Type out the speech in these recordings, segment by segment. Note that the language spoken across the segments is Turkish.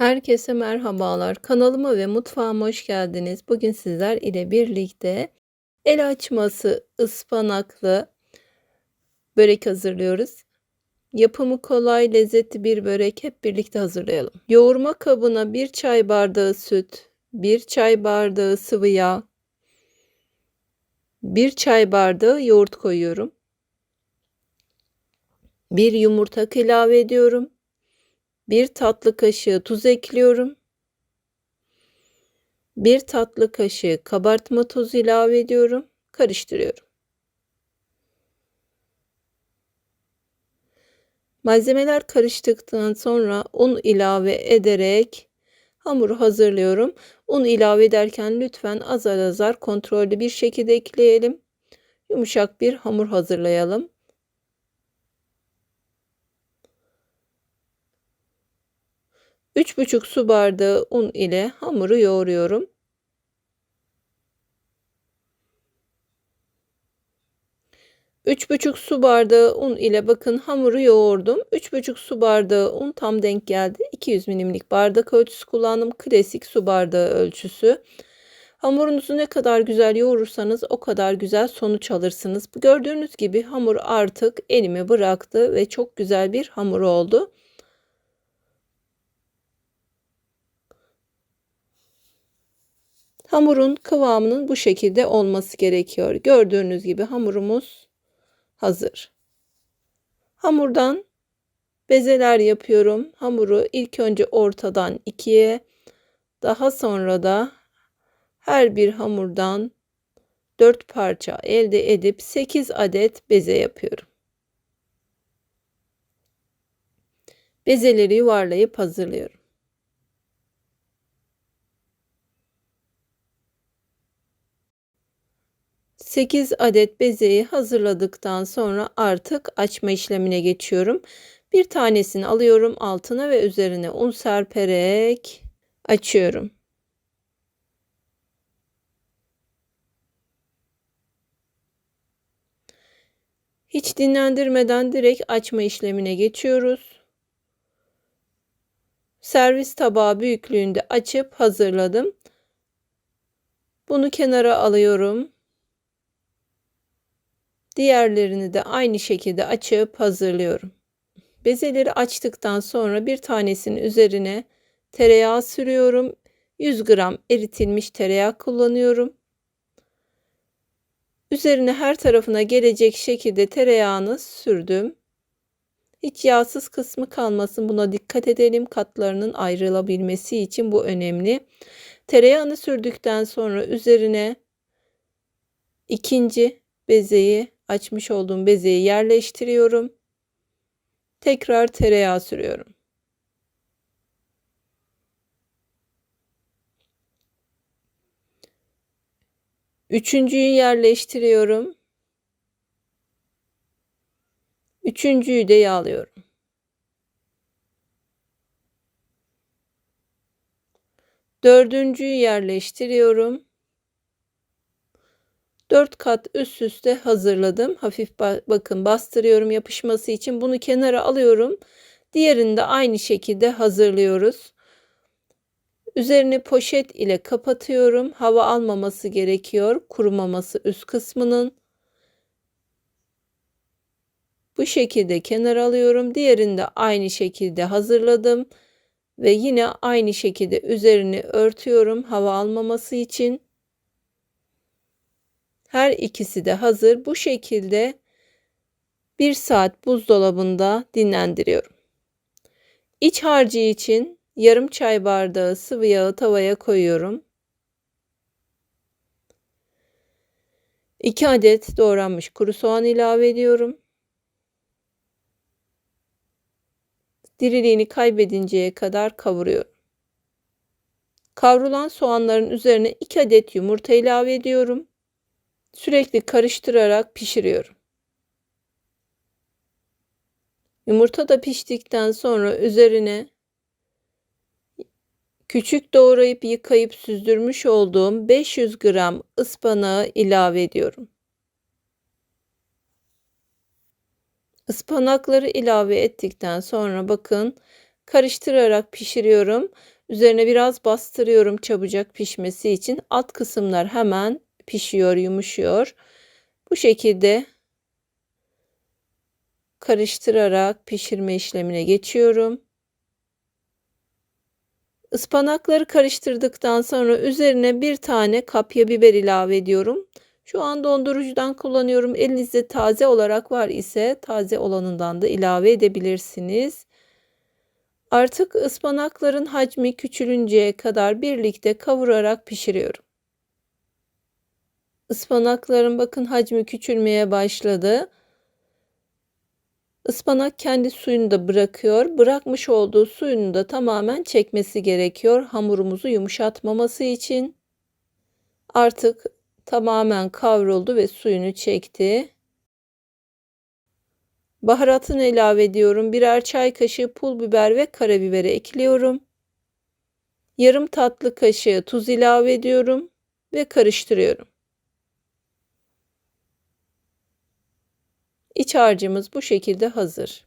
Herkese merhabalar. Kanalıma ve mutfağıma hoş geldiniz. Bugün sizler ile birlikte el açması ıspanaklı börek hazırlıyoruz. Yapımı kolay, lezzetli bir börek hep birlikte hazırlayalım. Yoğurma kabına 1 çay bardağı süt, 1 çay bardağı sıvı yağ, 1 çay bardağı yoğurt koyuyorum. 1 yumurta ilave ediyorum. 1 tatlı kaşığı tuz ekliyorum. 1 tatlı kaşığı kabartma tozu ilave ediyorum. Karıştırıyorum. Malzemeler karıştıktan sonra un ilave ederek hamuru hazırlıyorum. Un ilave ederken lütfen azar azar kontrollü bir şekilde ekleyelim. Yumuşak bir hamur hazırlayalım. 3,5 su bardağı un ile hamuru yoğuruyorum. Üç buçuk su bardağı un ile bakın hamuru yoğurdum. Üç buçuk su bardağı un tam denk geldi. 200 milimlik bardak ölçüsü kullandım. Klasik su bardağı ölçüsü. Hamurunuzu ne kadar güzel yoğurursanız o kadar güzel sonuç alırsınız. Gördüğünüz gibi hamur artık elimi bıraktı ve çok güzel bir hamur oldu. Hamurun kıvamının bu şekilde olması gerekiyor. Gördüğünüz gibi hamurumuz hazır. Hamurdan bezeler yapıyorum. Hamuru ilk önce ortadan ikiye, daha sonra da her bir hamurdan 4 parça elde edip 8 adet beze yapıyorum. Bezeleri yuvarlayıp hazırlıyorum. 8 adet bezeyi hazırladıktan sonra artık açma işlemine geçiyorum. Bir tanesini alıyorum altına ve üzerine un serperek açıyorum. Hiç dinlendirmeden direkt açma işlemine geçiyoruz. Servis tabağı büyüklüğünde açıp hazırladım. Bunu kenara alıyorum. Diğerlerini de aynı şekilde açıp hazırlıyorum. Bezeleri açtıktan sonra bir tanesinin üzerine tereyağı sürüyorum. 100 gram eritilmiş tereyağı kullanıyorum. Üzerine her tarafına gelecek şekilde tereyağını sürdüm. Hiç yağsız kısmı kalmasın. Buna dikkat edelim. Katlarının ayrılabilmesi için bu önemli. Tereyağını sürdükten sonra üzerine ikinci bezeyi açmış olduğum bezeyi yerleştiriyorum. Tekrar tereyağı sürüyorum. Üçüncüyü yerleştiriyorum. Üçüncüyü de yağlıyorum. Dördüncüyü yerleştiriyorum. 4 kat üst üste hazırladım. Hafif bakın bastırıyorum yapışması için. Bunu kenara alıyorum. Diğerini de aynı şekilde hazırlıyoruz. Üzerini poşet ile kapatıyorum. Hava almaması gerekiyor. Kurumaması üst kısmının. Bu şekilde kenara alıyorum. Diğerini de aynı şekilde hazırladım. Ve yine aynı şekilde üzerini örtüyorum hava almaması için. Her ikisi de hazır. Bu şekilde bir saat buzdolabında dinlendiriyorum. İç harcı için yarım çay bardağı sıvı yağı tavaya koyuyorum. 2 adet doğranmış kuru soğan ilave ediyorum. Diriliğini kaybedinceye kadar kavuruyorum. Kavrulan soğanların üzerine 2 adet yumurta ilave ediyorum. Sürekli karıştırarak pişiriyorum. Yumurta da piştikten sonra üzerine küçük doğrayıp yıkayıp süzdürmüş olduğum 500 gram ıspanağı ilave ediyorum. Ispanakları ilave ettikten sonra bakın Karıştırarak pişiriyorum. Üzerine biraz bastırıyorum çabucak pişmesi için. Alt kısımlar hemen pişiyor, yumuşuyor. Bu şekilde karıştırarak pişirme işlemine geçiyorum. Ispanakları karıştırdıktan sonra üzerine bir tane kapya biber ilave ediyorum. Şu an dondurucudan kullanıyorum. Elinizde taze olarak var ise taze olanından da ilave edebilirsiniz. Artık ıspanakların hacmi küçülünceye kadar birlikte kavurarak pişiriyorum. Ispanakların bakın hacmi küçülmeye başladı. Ispanak kendi suyunu da bırakıyor. Bırakmış olduğu suyunu da tamamen çekmesi gerekiyor hamurumuzu yumuşatmaması için. Artık tamamen kavruldu ve suyunu çekti. Baharatını ilave ediyorum. Birer çay kaşığı pul biber ve karabiberi ekliyorum. Yarım tatlı kaşığı tuz ilave ediyorum ve karıştırıyorum. İç harcımız bu şekilde hazır.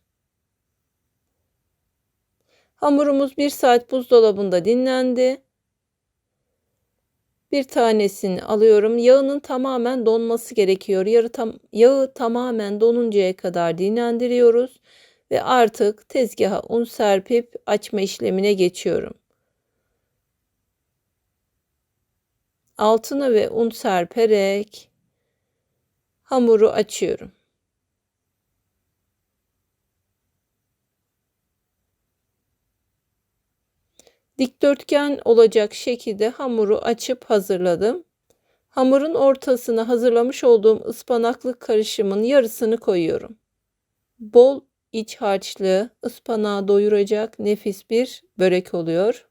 Hamurumuz bir saat buzdolabında dinlendi. Bir tanesini alıyorum. Yağının tamamen donması gerekiyor. Yarı tam, yağı tamamen donuncaya kadar dinlendiriyoruz. Ve artık tezgaha un serpip açma işlemine geçiyorum. Altına ve un serperek hamuru açıyorum. Dikdörtgen olacak şekilde hamuru açıp hazırladım. Hamurun ortasına hazırlamış olduğum ıspanaklı karışımın yarısını koyuyorum. Bol iç harçlı, ıspanağı doyuracak nefis bir börek oluyor.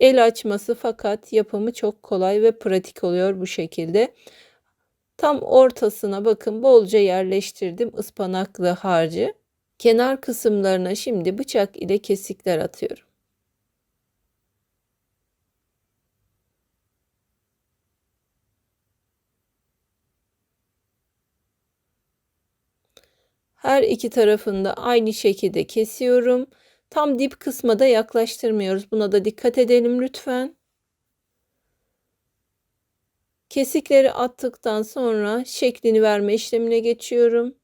El açması fakat yapımı çok kolay ve pratik oluyor bu şekilde. Tam ortasına bakın bolca yerleştirdim ıspanaklı harcı. Kenar kısımlarına şimdi bıçak ile kesikler atıyorum. Her iki tarafında aynı şekilde kesiyorum. Tam dip kısma da yaklaştırmıyoruz. Buna da dikkat edelim lütfen. Kesikleri attıktan sonra şeklini verme işlemine geçiyorum.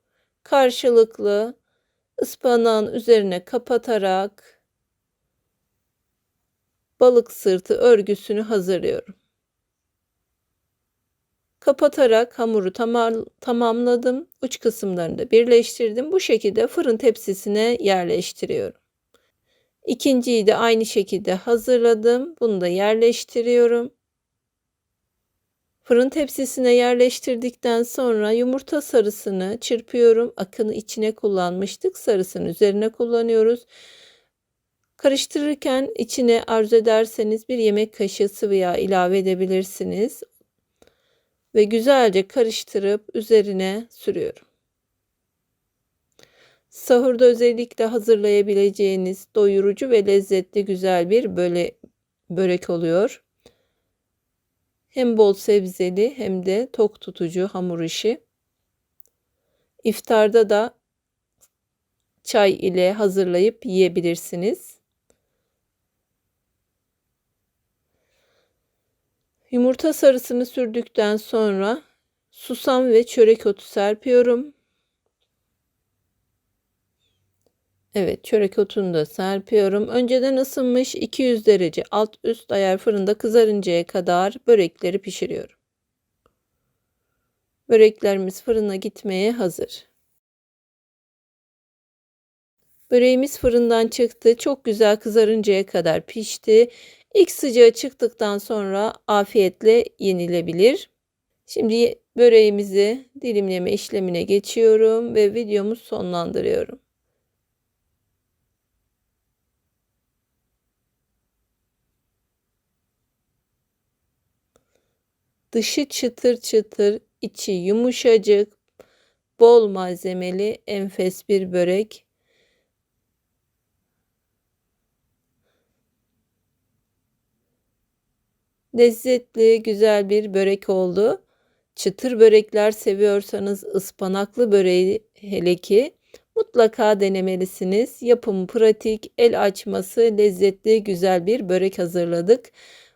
Karşılıklı ıspanağın üzerine kapatarak balık sırtı örgüsünü hazırlıyorum. Kapatarak hamuru tamam, tamamladım. Uç kısımlarını da birleştirdim. Bu şekilde fırın tepsisine yerleştiriyorum. İkinciyi de aynı şekilde hazırladım. Bunu da yerleştiriyorum. Fırın tepsisine yerleştirdikten sonra yumurta sarısını çırpıyorum. Akını içine kullanmıştık. Sarısını üzerine kullanıyoruz. Karıştırırken içine arzu ederseniz bir yemek kaşığı sıvı yağ ilave edebilirsiniz. Ve güzelce karıştırıp üzerine sürüyorum. Sahurda özellikle hazırlayabileceğiniz doyurucu ve lezzetli güzel bir böyle börek oluyor. Hem bol sebzeli hem de tok tutucu hamur işi. İftarda da çay ile hazırlayıp yiyebilirsiniz. Yumurta sarısını sürdükten sonra susam ve çörek otu serpiyorum. Evet çörek otunu da serpiyorum. Önceden ısınmış 200 derece alt üst ayar fırında kızarıncaya kadar börekleri pişiriyorum. Böreklerimiz fırına gitmeye hazır. Böreğimiz fırından çıktı. Çok güzel kızarıncaya kadar pişti. İlk sıcağı çıktıktan sonra afiyetle yenilebilir. Şimdi böreğimizi dilimleme işlemine geçiyorum ve videomu sonlandırıyorum. Dışı çıtır çıtır, içi yumuşacık, bol malzemeli enfes bir börek. Lezzetli, güzel bir börek oldu. Çıtır börekler seviyorsanız ıspanaklı böreği hele ki Mutlaka denemelisiniz. Yapımı pratik, el açması, lezzetli, güzel bir börek hazırladık.